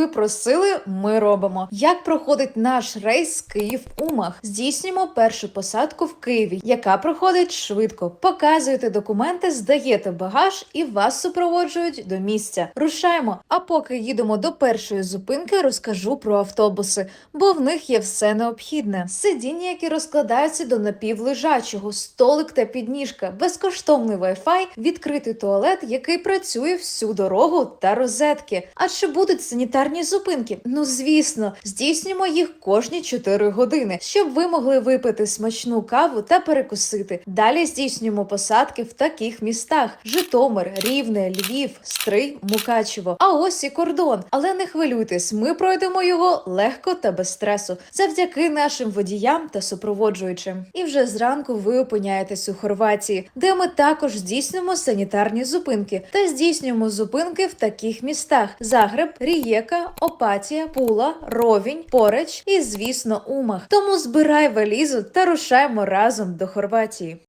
Ви просили, ми робимо. Як проходить наш рейс Київ-Умах? Здійснюємо першу посадку в Києві, яка проходить швидко. Показуєте документи, здаєте багаж і вас супроводжують до місця. Рушаємо. А поки їдемо до першої зупинки, розкажу про автобуси, бо в них є все необхідне: сидіння, які розкладаються до напівлежачого, столик та підніжка, безкоштовний Wi-Fi, відкритий туалет, який працює всю дорогу та розетки. А чи будуть санітарні зупинки? Ну звісно, здійснюємо їх кожні 4 години, щоб ви могли випити смачну каву та перекусити. Далі здійснюємо посадки в таких містах: Житомир, Рівне, Львів, Стрий, Мукачево. А ось і кордон. Але не хвилюйтесь, ми пройдемо його легко та без стресу, завдяки нашим водіям та супроводжуючим. І вже зранку ви опиняєтесь у Хорватії, де ми також здійснюємо санітарні зупинки та здійснюємо зупинки в таких містах: Загреб, Рієка, Опатія, Пула, Ровінь, Пореч і, звісно, Умах. Тому збирай валізу та рушаємо разом до Хорватії.